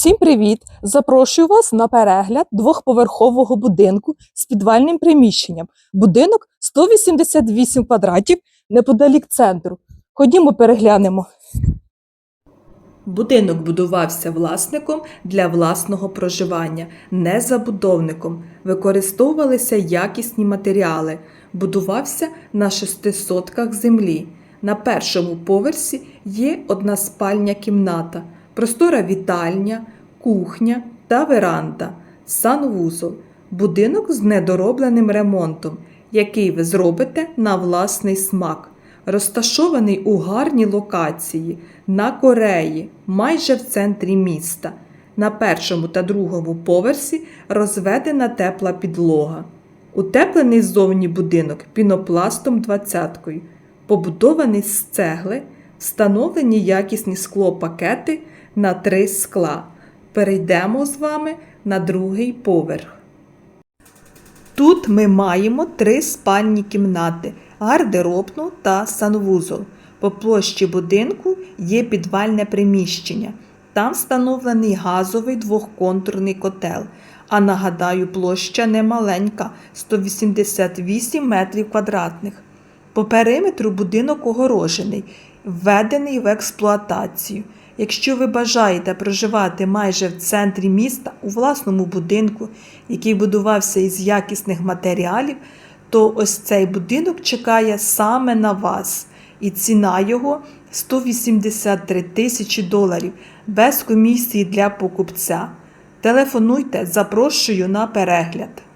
Всім привіт! Запрошую вас на перегляд двохповерхового будинку з підвальним приміщенням. Будинок 188 квадратів неподалік центру. Ходімо переглянемо. Будинок будувався власником для власного проживання, не забудовником. Використовувалися якісні матеріали. Будувався на шести сотках землі. На першому поверсі є одна спальня кімната, простора вітальня, кухня та веранда, санвузол. Будинок з недоробленим ремонтом, який ви зробите на власний смак розташований у гарній локації на Кореї, майже в центрі міста. На першому та другому поверсі розведена тепла підлога. Утеплений ззовні будинок пінопластом 20 побудований з цегли, встановлені якісні склопакети на три скла. Перейдемо з вами на другий поверх. Тут ми маємо три спальні кімнати, гардеробну та санвузол. По площі будинку є підвальне приміщення. Там встановлений газовий двохконтурний котел. А нагадаю, площа немаленька 188 метрів квадратних. По периметру будинок огорожений, введений в експлуатацію. Якщо ви бажаєте проживати майже в центрі міста у власному будинку, який будувався із якісних матеріалів, то ось цей будинок чекає саме на вас. І ціна його 183 тисячі доларів без комісії для покупця. Телефонуйте, запрошую на перегляд.